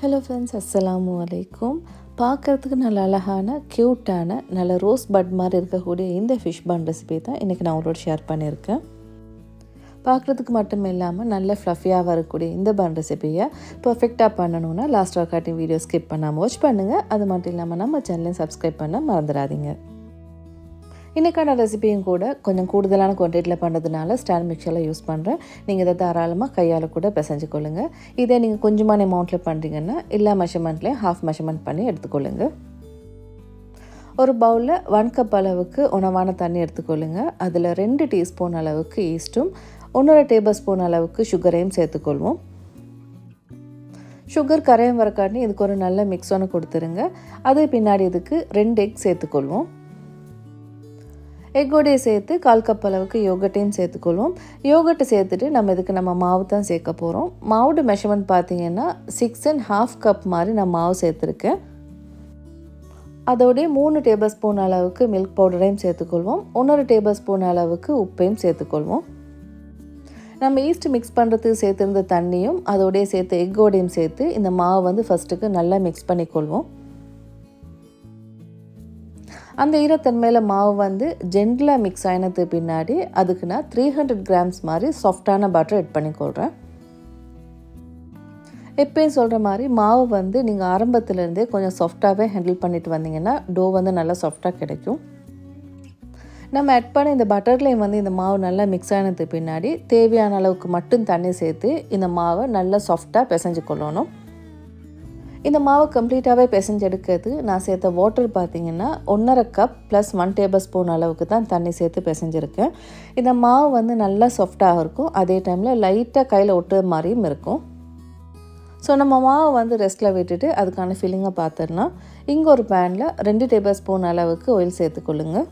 Hello friends அஸ்ஸலாமு அலைக்கும் பார்க்குறதுக்கு நல்ல அழகான க்யூட்டான நல்ல ரோஸ் பட் மாதிரி இருக்கக்கூடிய இந்த ஃபிஷ் பன் ரெசிபி தான் இன்றைக்கி நான் உங்களோட ஷேர் பண்ணியிருக்கேன். பார்க்குறதுக்கு மட்டும் இல்லாமல் நல்ல ஃப்ளஃபியாக வரக்கூடிய இந்த பன் ரெசிபியை பர்ஃபெக்டாக பண்ணணுன்னா லாஸ்ட் காட்டி வீடியோ ஸ்கிப் பண்ணாமல் வாட்ச் பண்ணுங்கள் அது மட்டும் இல்லாமல் நம்ம சேனலையும் சப்ஸ்கிரைப் பண்ண மறந்துடாதீங்க. இன்றைக்கான ரெசிபியும் கூட கொஞ்சம் கூடுதலான குவான்டிட்டியில் பண்ணுறதுனால ஸ்டாண்ட் மிக்சரில் யூஸ் பண்ணுறேன் நீங்கள் இதை தாராளமாக கையால் கூட பிசைஞ்சு கொள்ளுங்கள் இதே நீங்கள் கொஞ்சமான அமௌண்ட்டில் பண்ணுறீங்கன்னா எல்லா மெஷர்மெண்ட்லேயும் ஹாஃப் மெஷர்மெண்ட் பண்ணி எடுத்துக்கொள்ளுங்க. ஒரு பவுலில் ஒன் கப் அளவுக்கு உணவான தண்ணி எடுத்துக்கொள்ளுங்க. அதில் ரெண்டு டீஸ்பூன் அளவுக்கு ஈஸ்ட்டும் ஒன்றரை டேபிள் ஸ்பூன் அளவுக்கு சுகரையும் சேர்த்துக்கொள்வோம். சுகர் கரையும் வரக்காட்டி இதுக்கு ஒரு நல்ல மிக்ஸ் ஒன்று கொடுத்துருங்க. அது பின்னாடி இதுக்கு ரெண்டு எக் சேர்த்துக்கொள்வோம். எக்கோடையும் சேர்த்து கால் கப் அளவுக்கு யோகட்டையும் சேர்த்துக்கொள்வோம். யோகட்டை சேர்த்துட்டு நம்ம இதுக்கு நம்ம மாவு தான் சேர்க்க போகிறோம் மாவோட மெஷர்மெண்ட் பார்த்தீங்கன்னா சிக்ஸ் அண்ட் ஹாஃப் கப் மாதிரி நான் மாவு சேர்த்துருக்கேன். அதோடைய மூணு டேபிள் ஸ்பூன் அளவுக்கு மில்க் பவுடரையும் சேர்த்துக்கொள்வோம். ஒன்றரை டேபிள் ஸ்பூன் அளவுக்கு உப்பையும் சேர்த்துக்கொள்வோம். நம்ம ஈஸ்ட் மிக்ஸ் பண்ணுறதுக்கு சேர்த்துருந்த தண்ணியும் அதோடைய சேர்த்து எக்கோடையும் சேர்த்து இந்த மாவு வந்து ஃபஸ்ட்டுக்கு நல்லா மிக்ஸ் பண்ணிக்கொள்வோம். அந்த ஈரத்தன்மையில் மாவு வந்து ஜென்டிலாக மிக்ஸ் ஆகினது பின்னாடி அதுக்கு நான் த்ரீ ஹண்ட்ரட் கிராம்ஸ் மாதிரி சாஃப்டான பட்டர் எட் பண்ணிக்கொள்கிறேன் எப்பயும் சொல்கிற மாதிரி மாவு வந்து நீங்கள் ஆரம்பத்துலேருந்தே கொஞ்சம் சாஃப்டாகவே ஹேண்டில் பண்ணிட்டு வந்தீங்கன்னா டோ வந்து நல்லா சாஃப்டாக கிடைக்கும். நம்ம ஆட் பண்ண இந்த பட்டர்லேயும் வந்து இந்த மாவு நல்லா மிக்ஸ் ஆனது பின்னாடி தேவையான அளவுக்கு மட்டும் தண்ணி சேர்த்து இந்த மாவை நல்லா சாஃப்டாக பிசைஞ்சு கொள்ளணும். இந்த மாவை கம்ப்ளீட்டாகவே பிசைஞ்செடுக்கிறது நான் சேர்த்த வாட்டர் பார்த்தீங்கன்னா ஒன்றரை cup plus one tablespoon அளவுக்கு தான் தண்ணி சேர்த்து பிசைஞ்சிருக்கேன். இந்த மாவு வந்து நல்லா சாஃப்டாக இருக்கும். அதே டைமில் லைட்டாக கையில் ஒட்டுற மாதிரியும் இருக்கும். ஸோ நம்ம மாவை வந்து ரெஸ்ட்டில் விட்டுட்டு அதுக்கான ஃபில்லிங்கை பார்த்துடலாம். இங்கே ஒரு பேனில் ரெண்டு டேபிள் ஸ்பூன் அளவுக்கு ஆயில் சேர்த்துக்கொள்ளுங்கள்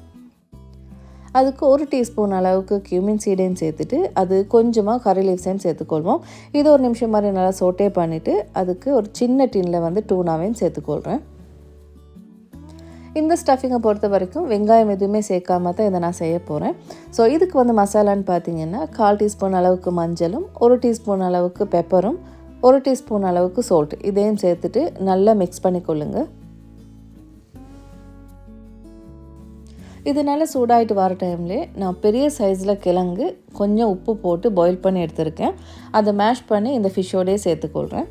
அதுக்கு ஒரு டீஸ்பூன் அளவுக்கு கியூமின் சீடையும் சேர்த்துட்டு அது கொஞ்சமாக கறி லீவ்ஸையும் சேர்த்துக்கொள்வோம். இது ஒரு நிமிஷம் மாதிரி நல்லா சோட்டே பண்ணிவிட்டு அதுக்கு ஒரு சின்ன டின்னில் வந்து டூனாவையும் சேர்த்துக்கொள்கிறேன் இந்த ஸ்டஃபிங்கை பொறுத்த வரைக்கும் வெங்காயம் எதுவுமே சேர்க்காம தான் இதை நான் செய்ய போகிறேன் ஸோ இதுக்கு வந்து மசாலான்னு பார்த்தீங்கன்னா கால் டீஸ்பூன் அளவுக்கு மஞ்சளும் ஒரு டீஸ்பூன் அளவுக்கு பெப்பரும் ஒரு டீஸ்பூன் அளவுக்கு சோல்ட் இதையும் சேர்த்துட்டு நல்லா மிக்ஸ் பண்ணி கொள்ளுங்கள் இது நல்லா சூடாகிட்டு வர டைம்லே நான் பெரிய சைஸில் கிழங்கு கொஞ்சம் உப்பு போட்டு பாயில் பண்ணி எடுத்திருக்கேன். அதை மேஷ் பண்ணி இந்த ஃபிஷ்ஷோடையே சேர்த்துக்கொள்கிறேன்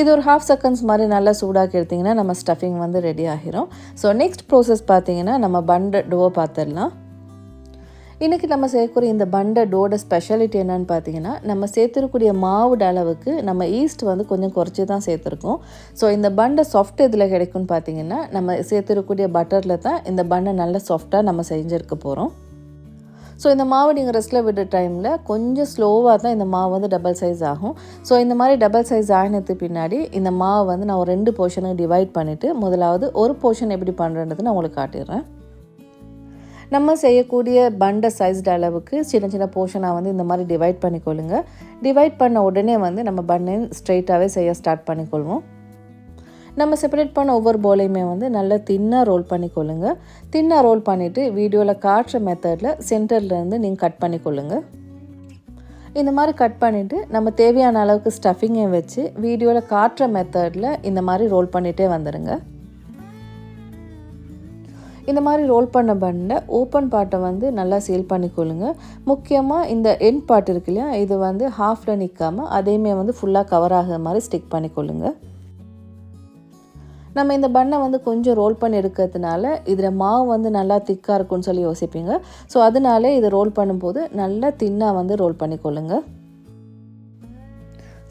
இது ஒரு ஹாஃப் செகண்ட்ஸ் மாதிரி நல்லா சூடாக்கி எடுத்திங்கன்னா நம்ம ஸ்டஃபிங் வந்து ரெடி ஆகிரும். ஸோ நெக்ஸ்ட் ப்ரோசஸ் பார்த்தீங்கன்னா நம்ம பண்டை டோவை பார்த்துடலாம். இன்றைக்கி நம்ம சேர்க்கக்கூடிய இந்த பண்டை டோட ஸ்பெஷாலிட்டி என்னன்னு பார்த்தீங்கன்னா நம்ம சேர்த்துருக்கூடிய மாவுட அளவுக்கு நம்ம ஈஸ்ட் வந்து கொஞ்சம் குறைச்சி தான் சேர்த்துருக்கோம். ஸோ இந்த பண்டை சாஃப்ட் இதில் கிடைக்கும்னு பார்த்தீங்கன்னா நம்ம சேர்த்துருக்கூடிய பட்டரில் தான் இந்த பண்டை நல்ல சாஃப்டாக நம்ம செஞ்சுருக்க போகிறோம் ஸோ இந்த மாவு நீங்கள் ரெஸ்ட்டில் விடுற டைமில் கொஞ்சம் ஸ்லோவாக தான் இந்த மாவு வந்து டபுள் சைஸ் ஆகும். ஸோ இந்த மாதிரி டபுள் சைஸ் ஆகினது பின்னாடி இந்த மாவை வந்து நான் ஒரு ரெண்டு போர்ஷனுக்கு டிவைட் பண்ணிவிட்டு முதலாவது ஒரு போர்ஷன் எப்படி பண்ணுறேன்றது நான் உங்களுக்கு காட்டிடுறேன். நம்ம செய்யக்கூடிய பண்டை சைஸ்டு அளவுக்கு சின்ன சின்ன போர்ஷனாக வந்து இந்த மாதிரி டிவைட் பண்ணிக்கொள்ளுங்க. டிவைட் பண்ண உடனே வந்து நம்ம பண்ணையும் ஸ்ட்ரெயிட்டாகவே செய்ய ஸ்டார்ட் பண்ணிக்கொள்வோம். நம்ம செப்பரேட் பண்ண ஒவ்வொரு போலையுமே வந்து நல்லா தின்னாக ரோல் பண்ணிக்கொள்ளுங்க. தின்னாக ரோல் பண்ணிவிட்டு வீடியோவில் காட்டுற மெத்தடில் சென்டர்லேருந்து நீங்கள் கட் பண்ணிக்கொள்ளுங்க. இந்த மாதிரி கட் பண்ணிவிட்டு நம்ம தேவையான அளவுக்கு ஸ்டஃபிங்கை வச்சு வீடியோவில் காட்டுற மெத்தடில் இந்த மாதிரி ரோல் பண்ணிகிட்டே வந்துடுங்க இந்த மாதிரி ரோல் பண்ண பண்ண ஓப்பன் பார்ட்டை வந்து நல்லா சீல் பண்ணிக்கொள்ளுங்க. முக்கியமாக இந்த எண்ட் பார்ட் இருக்கு இல்லையா இது வந்து ஹாஃபில் நிற்காமல் அதையுமே வந்து ஃபுல்லாக கவர் ஆகிற மாதிரி ஸ்டிக் பண்ணிக்கொள்ளுங்க. நம்ம இந்த பண்ணை வந்து கொஞ்சம் ரோல் பண்ணி எடுக்கிறதுனால இதில் மாவு வந்து நல்லா திக்காக இருக்கும்னு சொல்லி யோசிப்பீங்க. ஸோ அதனாலே இதை ரோல் பண்ணும்போது நல்லா தின்னாக வந்து ரோல் பண்ணிக்கொள்ளுங்க.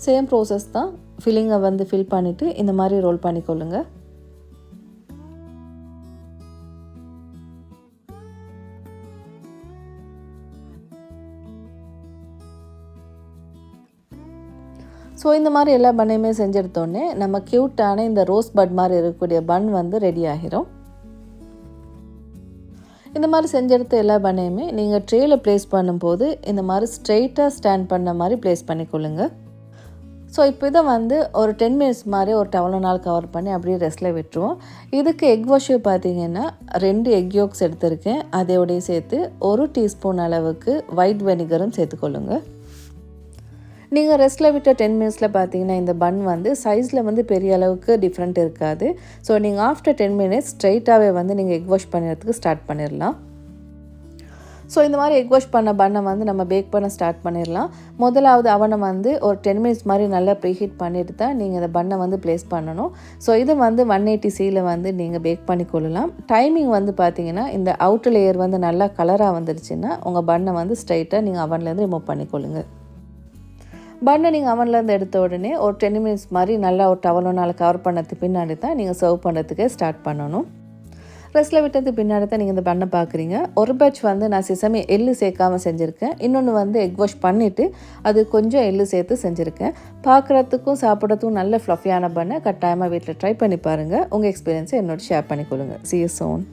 சேம் ப்ரோசஸ் தான் ஃபில்லிங்கை வந்து ஃபில் பண்ணிவிட்டு இந்த மாதிரி ரோல் பண்ணிக்கொள்ளுங்கள் ஸோ இந்த மாதிரி எல்லா பன்னையுமே செஞ்செடுத்தோடனே நம்ம க்யூட்டான இந்த ரோஸ் பட் மாதிரி இருக்கக்கூடிய பன் வந்து ரெடி ஆகிரும். இந்த மாதிரி செஞ்செடுத்த எல்லா பனையுமே நீங்கள் ட்ரேயில் ப்ளேஸ் பண்ணும்போது இந்த மாதிரி ஸ்ட்ரெயிட்டாக ஸ்டாண்ட் பண்ண மாதிரி ப்ளேஸ் பண்ணிக்கொள்ளுங்க ஸோ இப்போ இதை வந்து ஒரு டென் மினிட்ஸ் மாதிரி ஒரு டவலோ நாள் கவர் பண்ணி அப்படியே ரெஸ்ட்டில் விட்டுருவோம். இதுக்கு எக் வாஷு பார்த்தீங்கன்னா ரெண்டு எக் யோக்ஸ் எடுத்திருக்கேன். அதோடய சேர்த்து ஒரு டீஸ்பூன் அளவுக்கு ஒயிட் வெனிகரும் சேர்த்துக்கொள்ளுங்கள் நீங்கள் ரெஸ்ட்டில் விட்ட டென் மினிட்ஸில் பார்த்தீங்கன்னா இந்த பன் வந்து சைஸில் வந்து பெரிய அளவுக்கு டிஃப்ரெண்ட் இருக்காது. ஸோ நீங்கள் ஆஃப்டர் டென் மினிட்ஸ் ஸ்ட்ரைட்டாகவே வந்து நீங்கள் எக் வாஷ் பண்ணுறதுக்கு ஸ்டார்ட் பண்ணிடலாம் ஸோ இந்த மாதிரி எக் வாஷ் பண்ண பண்ணை வந்து நம்ம பேக் பண்ண ஸ்டார்ட் பண்ணிடலாம் முதலாவது அவனை வந்து ஒரு டென் மினிட்ஸ் மாதிரி நல்லா ப்ரீஹீட் பண்ணிட்டு தான் நீங்கள் இந்த பண்ணை வந்து ப்ளேஸ் பண்ணணும். ஸோ இது வந்து ஒன் எயிட்டி சியில் வந்து நீங்கள் பேக் பண்ணி கொள்ளலாம். டைமிங் வந்து பார்த்தீங்கன்னா இந்த அவுட்டர் லேயர் வந்து நல்லா கலராக வந்துருச்சுன்னா உங்கள் பண்ணை வந்து ஸ்ட்ரைட்டாக நீங்கள் அவன்லேருந்து ரிமூவ் பண்ணிக்கொள்ளுங்க. பன்னை நீங்கள் அவன்லேருந்து எடுத்த உடனே ஒரு டென் மினிட்ஸ் மாதிரி நல்லா ஒரு டவலோனால் கவர் பண்ணதுக்கு பின்னாடி தான் நீங்கள் சர்வ் பண்ணுறதுக்கே ஸ்டார்ட் பண்ணணும். ரெஸ்ட்டில் விட்டது பின்னாடி தான் நீங்கள் இந்த பண்ணை பார்க்குறீங்க. ஒரு பேட்ச் வந்து நான் சிசமி எள்ளு சேர்க்காமல் செஞ்சுருக்கேன். இன்னொன்று வந்து எக் வாஷ் பண்ணிவிட்டு அது கொஞ்சம் எள்ளு சேர்த்து செஞ்சுருக்கேன். பார்க்குறதுக்கும் சாப்பிட்றதுக்கும் நல்ல ஃப்ளஃபியான பண்ணை கட்டாயமாக வீட்டில் ட்ரை பண்ணி பாருங்கள் உங்கள் எக்ஸ்பீரியன்ஸை என்னோட ஷேர் பண்ணிக்கொள்ளுங்கள் சி சோன்